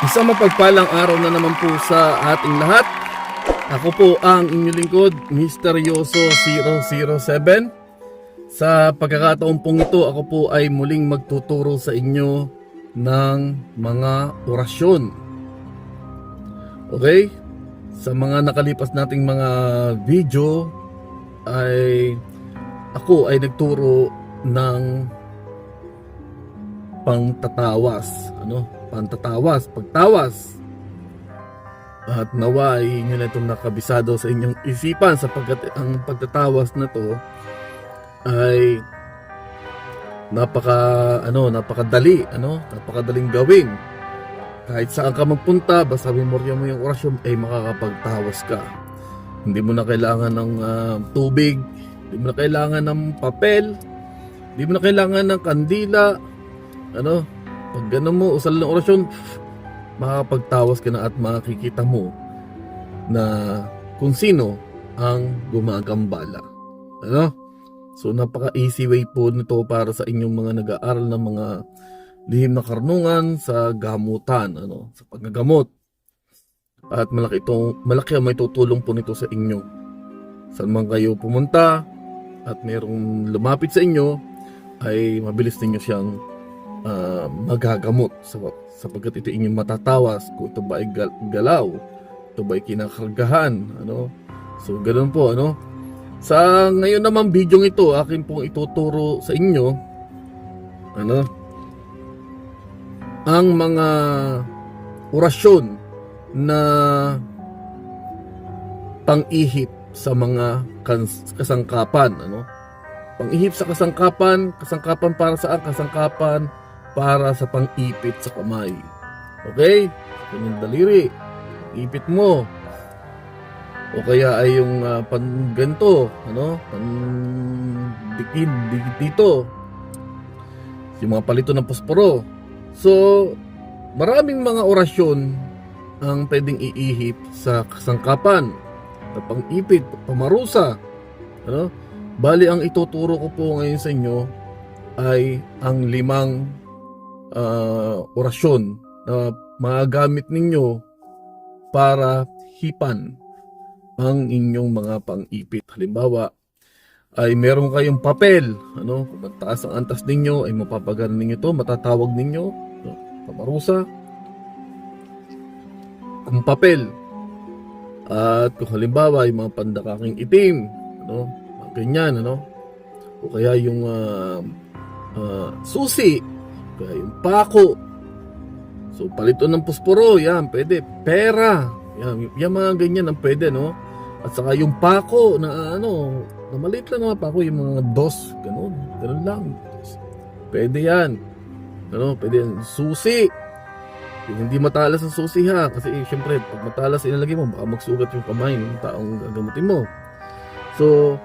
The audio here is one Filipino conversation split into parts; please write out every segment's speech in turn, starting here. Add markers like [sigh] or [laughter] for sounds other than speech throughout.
Isang mapagpalang araw na naman po sa ating lahat. Ako po ang inyong lingkod, Misteryoso 007. Sa pagkakataon pong ito, ako po ay muling magtuturo sa inyo ng mga orasyon. Okay? Sa mga nakalipas nating mga video, ay ako ay nagturo ng pangtatawas. Ano? Pantatawas, pagtawas. At nawa ay inyo na itong nakabisado sa inyong isipan sapagkat ang pagtatawas na to ay napaka ano napakadali ano napakadaling gawin kahit saan ka magpunta basta memorya mo yung orasyon ay makakapagtawas ka hindi mo na kailangan ng ah, tubig hindi mo na kailangan ng papel hindi mo na kailangan ng kandila ano pag ganun mo usal ng orasyon makakapagtawas ka na at makikita mo na kung sino ang gumagambala ano So napaka easy way po nito para sa inyong mga nag-aaral ng mga lihim na karunungan sa gamutan, ano, sa paggagamot. At malaki itong malaki ang may tutulong po nito sa inyo. Saan man kayo pumunta at mayroong lumapit sa inyo ay mabilis ninyo siyang ah, magagamot sa sapagkat ito inyong matatawas kung ito ba ay gal- galaw, ito ba ay kinakargahan, ano. So ganoon po, ano. Sa ngayon naman video ito, akin pong ituturo sa inyo ano ang mga orasyon na pang-ihip sa mga kas- kasangkapan ano pang-ihip sa kasangkapan kasangkapan para saan kasangkapan para sa pang-ipit sa kamay okay kanyang daliri ipit mo o kaya ay yung ah, pan ganito, ano? Pan dikid, dikid dito. Yung mga palito ng posporo. So, maraming mga orasyon ang pwedeng iihip sa kasangkapan. Na pang-ipit, pamarusa. Ano? Bali, ang ituturo ko po ngayon sa inyo ay ang limang ah, orasyon na magagamit ninyo para hipan ang inyong mga pang-ipit. Halimbawa, ay meron kayong papel, ano, kung mataas ang antas ninyo, ay mapapagana ninyo to, matatawag ninyo, no, pamarusa, kung papel, at kung halimbawa, yung mga pandakaking itim, ano, ganyan, ano, o kaya yung ah, ah, susi, kaya yung pako, so palito ng posporo, yan, pwede, pera, yan, yan mga ganyan ang pwede, no, at saka yung pako na ano, na maliit lang mga pako, yung mga dos, ganun, ganun lang. Pwede yan. Ano, pwede yan. Susi. Yung hindi matalas ang susi ha, kasi eh, syempre, pag matalas inalagay mo, baka magsugat yung kamay ng taong gagamutin mo. So,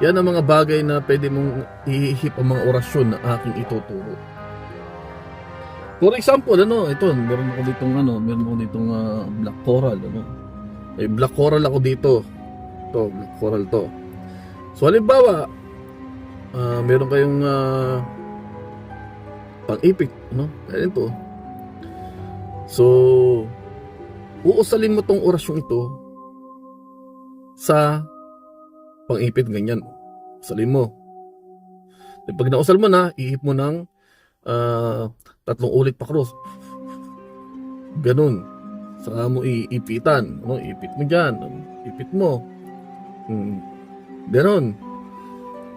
yan ang mga bagay na pwede mong ihihip ang mga orasyon na aking ituturo. For example, ano, ito, meron ako ditong ano, meron ako ditong ah, black coral, ano. Eh, black coral ako dito to, black coral to. So halimbawa, ah, meron kayong ah, pang-ipit, no? Ganito. So, uusalin mo tong orasyon ito sa pang-ipit ganyan. Usalin mo. Pag nausal mo na, ihip mo ng ah, tatlong ulit pa cross. Ganun. Saka mo iipitan. Ano, ipit mo dyan. Ipit mo. Hmm. Ganon.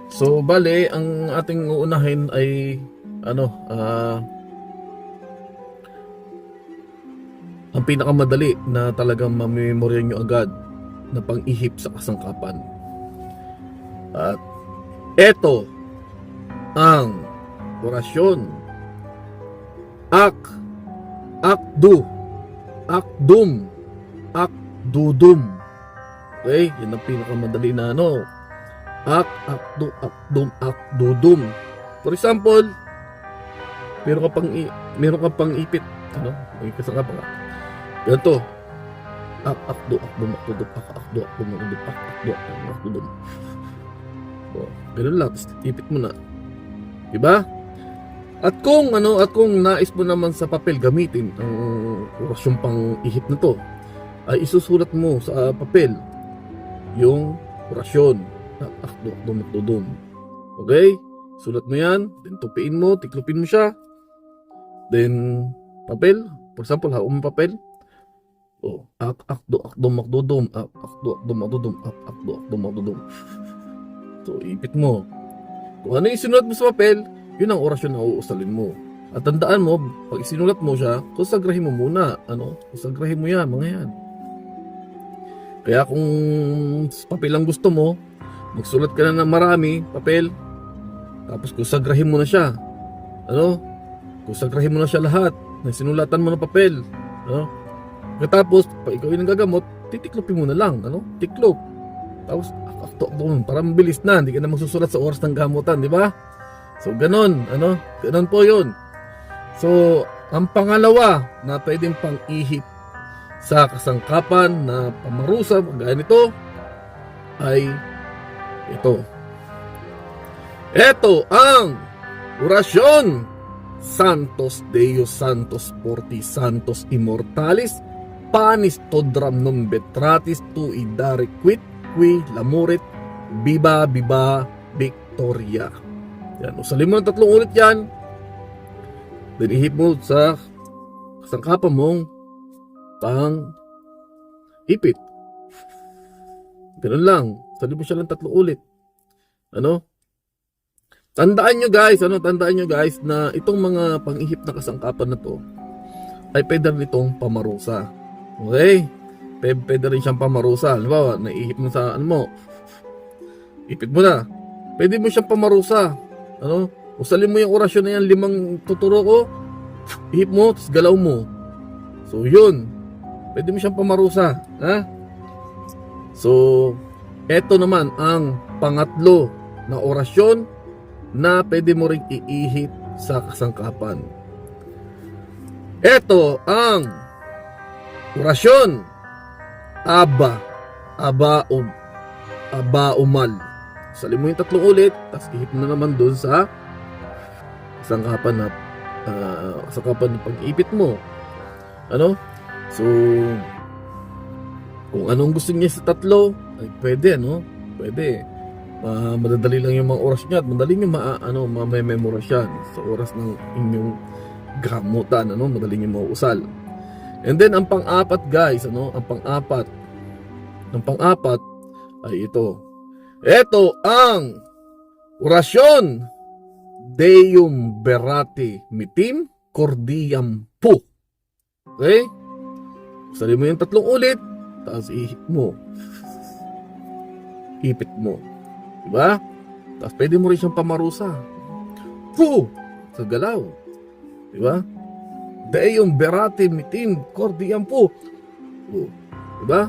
So, bale, ang ating uunahin ay, ano, ah, ang pinakamadali na talagang mamemorya nyo agad na pang-ihip sa kasangkapan. At, eto, ang orasyon. Ak, akdu, akdum, akdudum. Okay? Yan ang pinakamadali na ano. Ak, akdo, akdum, akdudum. For example, meron ka pang, meron ka pang ipit. Ano? May kasaka pa. Ganito. Ak, akdo, akdum, akdudum, ak, akdo, akdum, akdudum, ak, akdo, akdum, akdudum. So, ganun lang. Tapos ipit mo na. Diba? At kung ano, at kung nais mo naman sa papel gamitin ang orasyon pang ihip na to, ay isusulat mo sa papel yung orasyon na akdo akdo makdudum. Okay? Sulat mo yan, then tupiin mo, tiklopin mo siya. Then, papel, for example, haum mo papel. O, ak akdo akdo makdudum, ak akdo akdo makdudum, ak akdo akdo makdudum. So, ipit mo. Kung ano yung sinulat mo sa papel, yun ang orasyon na uusalin mo. At tandaan mo, pag isinulat mo siya, konsagrahin mo muna. Ano? Konsagrahin mo yan, mga yan. Kaya kung papel ang gusto mo, magsulat ka na ng marami, papel, tapos konsagrahin mo na siya. Ano? Konsagrahin mo na siya lahat. Na sinulatan mo ng papel. Ano? Katapos, pag ikaw yung gagamot, titiklopin mo na lang. Ano? Tiklop. Tapos, akto akto mo. Para mabilis na. Hindi ka na magsusulat sa oras ng gamutan, di ba? So, ganon. Ano? Ganon po yun. So, ang pangalawa na pwedeng pang-ihip sa kasangkapan na pamarusa, gaya nito, ay ito. Ito ang orasyon Santos Deus Santos Porti Santos Immortalis Panis Todram Num Betratis Tu Idare Quit Qui Lamurit Biba Biba Victoria yan, usalin mo ng tatlong ulit yan then ihip mo sa kasangkapan mong pang ipit ganun lang usalin mo siya ng tatlong ulit ano Tandaan nyo guys, ano, tandaan nyo guys na itong mga pang-ihip na kasangkapan na to ay pwede rin itong pamarusa. Okay? Pwede, pwede rin siyang pamarusa. Halimbawa, naihip mo sa ano mo, ipit mo na. Pwede mo siyang pamarusa. Ano? Usalin mo yung orasyon na yan, limang tuturo ko, ihip mo, tapos galaw mo. So, yun. Pwede mo siyang pamarusa. Ha? So, eto naman ang pangatlo na orasyon na pwede mo ring iihip sa kasangkapan. Ito ang orasyon Aba Aba um Aba umal. Salin mo yung tatlong ulit, tapos ihip mo na naman doon sa kasangkapan na uh, kasangkapan ng pag-ipit mo. Ano? So, kung anong gusto niya sa tatlo, ay pwede, ano? Pwede uh, madadali lang yung mga oras niya at madali niyo ma ano ma-memorize yan sa oras ng inyong gamutan ano madali niyo mauusal and then ang pang-apat guys ano ang pang-apat ang pang-apat ay ito ito ang orasyon Deum Berati Mitim Cordiam Pu okay Sali mo yung tatlong ulit tapos ihip mo [laughs] ipit mo Diba? Tapos pwede mo rin siyang pamarusa. Fu! Sa galaw. Diba? Deum berate mitim cordiam po. Oh, diba?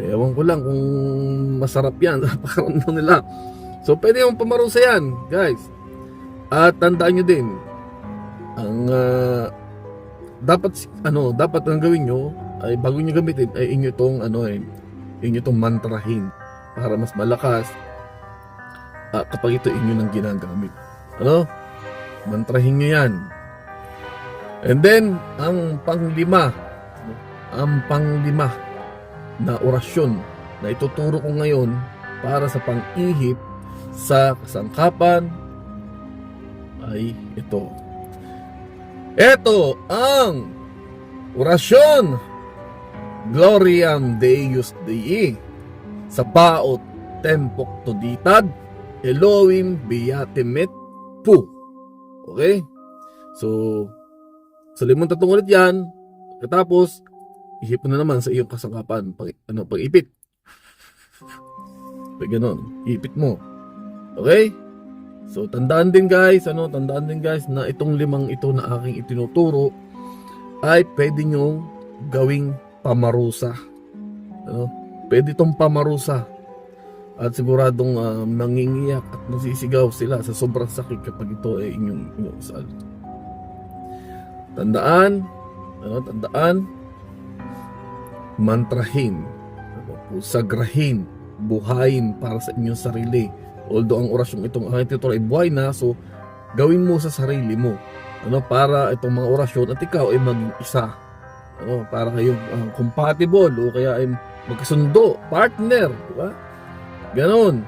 Ewan ko lang kung masarap yan. [laughs] Napakaramdam nila. So, pwede yung pamarusa yan, guys. At tandaan nyo din, ang ah, dapat ano dapat ang gawin nyo ay bago nyo gamitin ay inyo tong ano eh inyo tong mantrahin para mas malakas ah, kapag ito inyo nang ginagamit. Ano? Mantrahin nyo yan. And then, ang panglima, ang panglima na orasyon na ituturo ko ngayon para sa pang-ihip sa kasangkapan ay ito. Ito ang orasyon Gloriam Deus Dei sa baot tempok tuditad Elohim Beatemet Pu. Okay? So, sa limang tatlong ulit yan, katapos, ihip na naman sa iyong kasangkapan, pag, ano, pag ipit. Pag ganun, ipit mo. Okay? So, tandaan din guys, ano, tandaan din guys, na itong limang ito na aking itinuturo, ay pwede nyong gawing pamarusa. Ano? Pwede itong pamarusa at siguradong uh, nangingiyak at nasisigaw sila sa sobrang sakit kapag ito ay inyong inuusal. Tandaan, ano, tandaan, mantrahin, sagrahin, buhayin para sa inyong sarili. Although ang orasyong itong aking titulo ay buhay na, so gawin mo sa sarili mo. Ano, para itong mga orasyon at ikaw ay maging isa. Ano, para kayong ah, compatible o kaya ay magkasundo, partner, di ba? Ganon.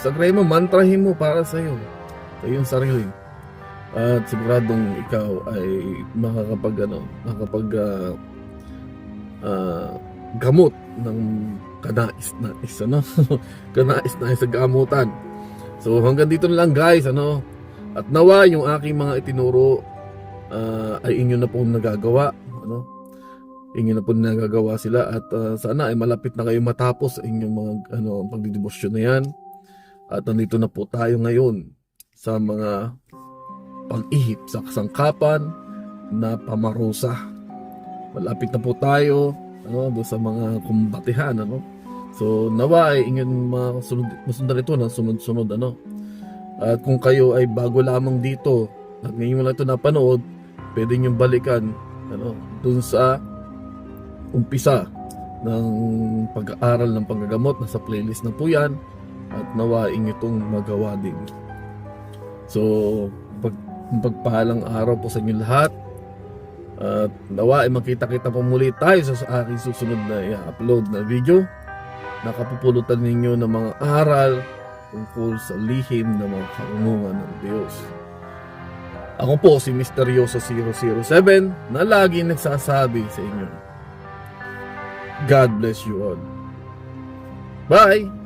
So, sa mo, mantrahin mo para sa iyo, sa iyong sarili. At siguradong ikaw ay makakapag ano, makakapag ah, ah, gamot ng kanais-nais ano [laughs] kanais-nais sa gamutan. So hanggang dito na lang guys ano. At nawa yung aking mga itinuro ah, ay inyo na pong nagagawa ano. Inyo na po nagagawa sila at ah, sana ay malapit na kayo matapos sa inyong mga ano pagdidebosyon na yan. At nandito na po tayo ngayon sa mga pag-ihip sa kasangkapan na pamarusa. Malapit na po tayo ano, doon sa mga kumbatihan ano. So nawa ay inyong mga sunod, masundan ito ng sunod-sunod ano. At kung kayo ay bago lamang dito at ngayon lang ito napanood, pwede nyo balikan ano, dun sa umpisa ng pag-aaral ng panggagamot. Nasa playlist na po yan at nawa inyo itong magawa din. So, pag, pagpahalang araw po sa inyo lahat. At nawa ay makita-kita po muli tayo sa, aking susunod na i-upload na video. Nakapupulutan ninyo ng mga aral tungkol sa lihim ng mga karunungan ng Diyos. Ako po si Misteryoso 007 na lagi nagsasabi sa inyo. God bless you all. Bye!